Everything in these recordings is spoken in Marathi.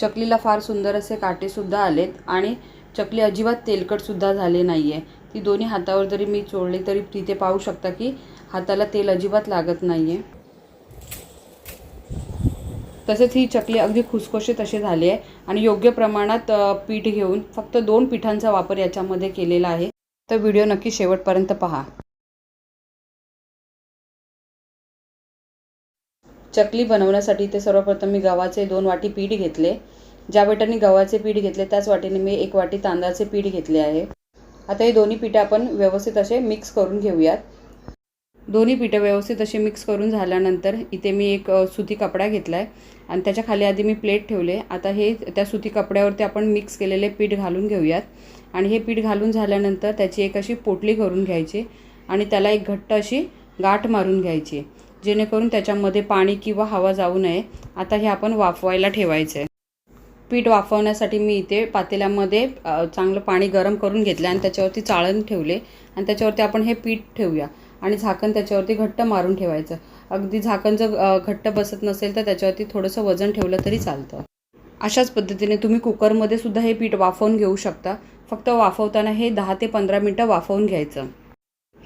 चकलीला फार सुंदर असे काटेसुद्धा आलेत आणि चकली अजिबात तेलकटसुद्धा झाले नाही आहे ती दोन्ही हातावर जरी मी चोळली तरी तिथे पाहू शकता की हाताला तेल अजिबात लागत नाही आहे तसेच ही चकली अगदी खुसखुशीत अशी झाली आहे आणि योग्य प्रमाणात पीठ घेऊन फक्त दोन पिठांचा वापर याच्यामध्ये केलेला आहे. तर व्हिडिओ नक्की शेवटपर्यंत पहा. चकली बनवण्यासाठी ते सर्वप्रथम मी गव्हाचे दोन वाटी पीठ घेतले. ज्या वाट्याने गव्हाचे पीठ घेतले त्याच वाटीने मी एक वाटी तांदळाचे पीठ घेतले आहे. आता हे दोन्ही पिठं आपण व्यवस्थित असे मिक्स करून घेऊयात. दोन्ही पिठं व्यवस्थित असे मिक्स करून झाल्यानंतर इथे मी एक सुती कपडा घेतला आहे आणि त्याच्याखाली आधी मी प्लेट ठेवले. आता हे त्या सुती कपड्यावरती आपण मिक्स केलेले पीठ घालून घेऊयात. आणि हे पीठ घालून झाल्यानंतर त्याची एक अशी पोटली करून घ्यायची आणि त्याला एक घट्ट अशी गाठ मारून घ्यायची. जेणेकरून त्याच्यामध्ये पाणी किंवा हवा जाऊ नये. आता हे आपण वाफवायला ठेवायचं आहे पीठ वाफवण्यासाठी मी इथे पातेल्यामध्ये चांगलं पाणी गरम करून घेतलं आणि त्याच्यावरती चाळण ठेवले. आणि त्याच्यावरती आपण हे पीठ ठेवूया. आणि झाकण त्याच्यावरती घट्ट मारून ठेवायचं. अगदी झाकण जर घट्ट बसत नसेल तर त्याच्यावरती थोडंसं वजन ठेवलं तरी चालतं. अशाच पद्धतीने तुम्ही कुकरमध्ये सुद्धा हे पीठ वाफवून घेऊ शकता. फक्त वाफवताना हे दहा ते पंधरा मिनटं वाफवून घ्यायचं.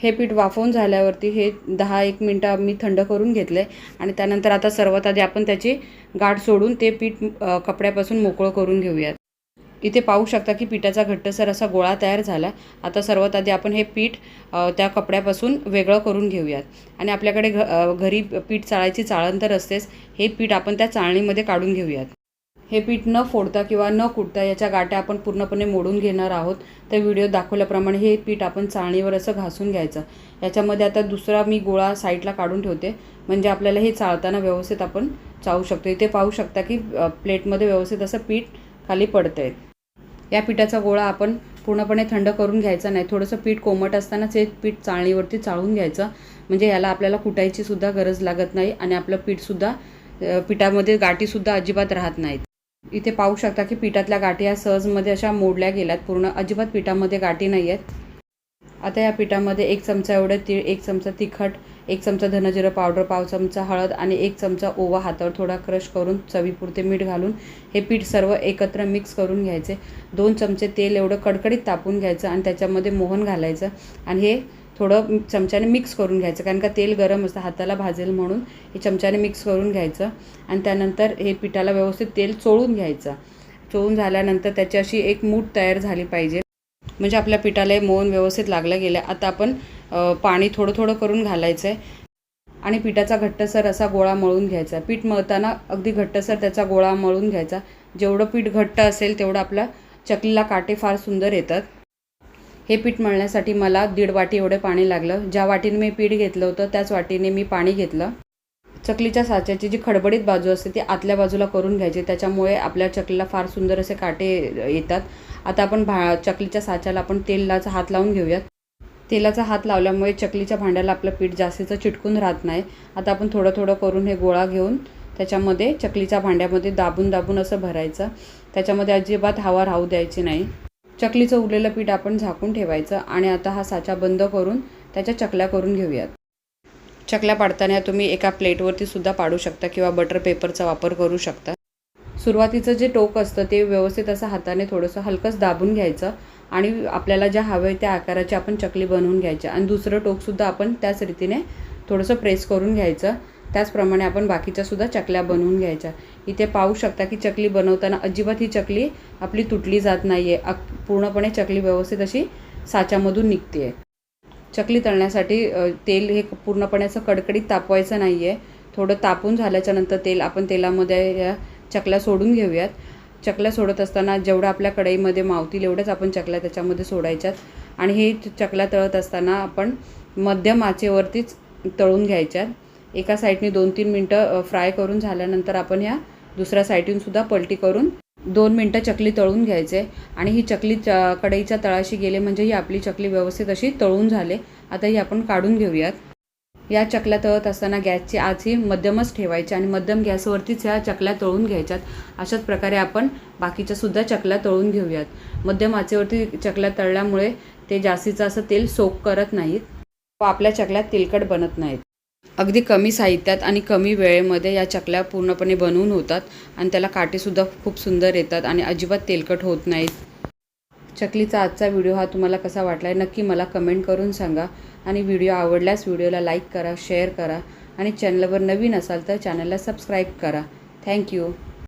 हे पीठ वाफवून झाल्यावरती हे दहा एक मिनटं मी थंड करून घेतलं आहे आणि त्यानंतर आता सर्वात आधी आपण त्याची गाठ सोडून ते पीठ कपड्यापासून मोकळं करून घेऊयात. इथे पाहू शकता की पिठाचा घट्टसर असा गोळा तयार झाला. आता सर्वात आधी आपण हे पीठ त्या कपड्यापासून वेगळं करून घेऊयात. आणि आपल्याकडे घ घरी पीठ चाळायची चाळण तर असतेच. हे पीठ आपण त्या चाळणीमध्ये काढून घेऊयात. हे पीठ न फोडता किंवा न कुटता याच्या गाठ्या आपण पूर्णपणे मोडून घेणार आहोत. तर व्हिडिओ दाखवल्याप्रमाणे हे पीठ आपण चाळणीवर असं घासून घ्यायचं. याच्यामध्ये आता दुसरा मी गोळा साईडला काढून ठेवते. म्हणजे आपल्याला हे चाळताना व्यवस्थित आपण चाळू शकतो. इथे पाहू शकता की प्लेटमध्ये व्यवस्थित असं पीठ खाली पडतं आहे या पिठाचा गोळा आपण पूर्णपणे थंड करून घ्यायचा नाही. थोडंसं पीठ कोमट असतानाच हे पीठ चाळणीवरती चाळून घ्यायचं. म्हणजे याला आपल्याला कुटायची सुद्धा गरज लागत नाही आणि आपलं पीठसुद्धा पिठामध्ये गाठीसुद्धा अजिबात राहत नाहीत. इथे पाहू शकता की पिठातल्या गाठी या सहजमध्ये अशा मोडल्या गेल्यात. पूर्ण अजिबात पिठामध्ये गाठी नाही आहेत आता या पिठामध्ये एक चमचा एवढं तीळ एक चमचा तिखट एक चमचा धनजिरं पावडर पाव चमचा हळद आणि एक चमचा ओवा हातावर थोडा क्रश करून चवीपुरते मीठ घालून हे पीठ सर्व एकत्र मिक्स करून घ्यायचे. दोन चमचे तेल एवढं कडकडीत तापून घ्यायचं आणि त्याच्यामध्ये मोहन घालायचं. आणि हे थोडं चमच्याने मिक्स करून घ्यायचं. कारण का तेल गरम असतं हाताला भाजेल म्हणून हे चमच्याने मिक्स करून घ्यायचं. आणि त्यानंतर हे पिठाला व्यवस्थित तेल चोळून घ्यायचं. चोळून झाल्यानंतर त्याची अशी एक मूठ तयार झाली पाहिजे. म्हणजे आपल्या पिठाला हे मोहन व्यवस्थित लागलं गेलं. आता आपण पाणी थोडं थोडं करून घालायचं आहे आणि पिठाचा घट्टसर असा गोळा मळून घ्यायचा. पीठ मळताना अगदी घट्टसर त्याचा गोळा मळून घ्यायचा. जेवढं पीठ घट्ट असेल तेवढं आपल्या चकलीला काटे फार सुंदर येतात. हे पीठ मळण्यासाठी मला दीड वाटी एवढं पाणी लागलं. ज्या वाटीने मी पीठ घेतलं होतं त्याच वाटीने मी पाणी घेतलं. चकलीच्या साच्याची जी खडबडीत बाजू असते ती आतल्या बाजूला करून घ्यायची. त्याच्यामुळे आपल्या चकलीला फार सुंदर असे काटे येतात. आता आपण भा चकलीच्या साच्याला आपण तेलाचा हात लावून घेऊयात. तेलाचा हात लावल्यामुळे चकलीच्या भांड्याला आपलं पीठ जास्तीचं चिटकून राहत नाही. आता आपण थोडं थोडं करून हे गोळा घेऊन त्याच्यामध्ये चकलीच्या भांड्यामध्ये दाबून दाबून असं भरायचं. त्याच्यामध्ये अजिबात हवा राहू द्यायची नाही. चकलीचं उरलेलं पीठ आपण झाकून ठेवायचं आणि आता हा साचा बंद करून त्याच्या चकल्या करून घेऊयात. चकल्या पाडताना तुम्ही एका प्लेटवरती सुद्धा पाडू शकता किंवा बटर पेपरचा वापर करू शकता. सुरुवातीचं जे टोक असतं ते व्यवस्थित असं हाताने थोडंसं हलकंच दाबून घ्यायचं आणि आपल्याला ज्या हवे त्या आकाराची आपण चकली बनवून घ्यायची आणि दुसरं टोकसुद्धा आपण त्याच रीतीने थोडंसं प्रेस करून घ्यायचं. त्याचप्रमाणे आपण बाकीच्या सुद्धा चकल्या बनवून घ्यायच्या. इथे पाहू शकता की चकली बनवताना अजिबात ही चकली आपली तुटली जात नाही आहे पूर्णपणे चकली व्यवस्थित अशी साच्यामधून निघते आहे चकली तळण्यासाठी तेल हे पूर्णपणे असं कडकडीत तापवायचं नाही आहे थोडं तापून झाल्याच्यानंतर तेल आपण तेलामध्ये या चकल्या सोडून घेऊयात. चकल्या सोडत असताना जेवढं आपल्या कढईमध्ये मावतील एवढ्याच आपण चकल्या त्याच्यामध्ये सोडायच्यात. आणि हे चकल्या तळत असताना आपण मध्यम आचेवरतीच तळून घ्यायच्यात. एका साईडने दोन तीन मिनटं फ्राय करून झाल्यानंतर आपण ह्या दुसऱ्या साईटहूनसुद्धा पलटी करून दोन मिनटं चकली तळून घ्यायचे. आणि ही चकली च कढईच्या तळाशी गेले म्हणजे ही आपली चकली व्यवस्थित अशी तळून झाले. आता ही आपण काढून घेऊयात. या चकल्या तळत असताना गॅसची आच ही मध्यमच ठेवायची आणि मध्यम गॅसवरतीच ह्या चकल्या तळून घ्यायच्यात. अशाच प्रकारे आपण बाकीच्यासुद्धा चकल्या तळून घेऊयात. मध्यम आचेवरती चकल्या तळल्यामुळे ते जास्तीचं असं तेल सोक करत नाहीत. व आपल्या चकल्या तेलकट बनत नाहीत. अगदी कमी साहित्यात आणि कमी वेळेमध्ये या चकल्या पूर्णपणे बनवून होतात आणि त्याला काटेसुद्धा खूप सुंदर येतात आणि अजिबात तेलकट होत नाहीत. चकलीचा आजचा व्हिडिओ हा तुम्हाला कसा वाटला आहे नक्की मला कमेंट करून सांगा आणि व्हिडिओ आवडल्यास व्हिडिओला लाईक करा शेअर करा आणि चॅनलवर नवीन असाल तर चॅनलला सबस्क्राईब करा. थँक्यू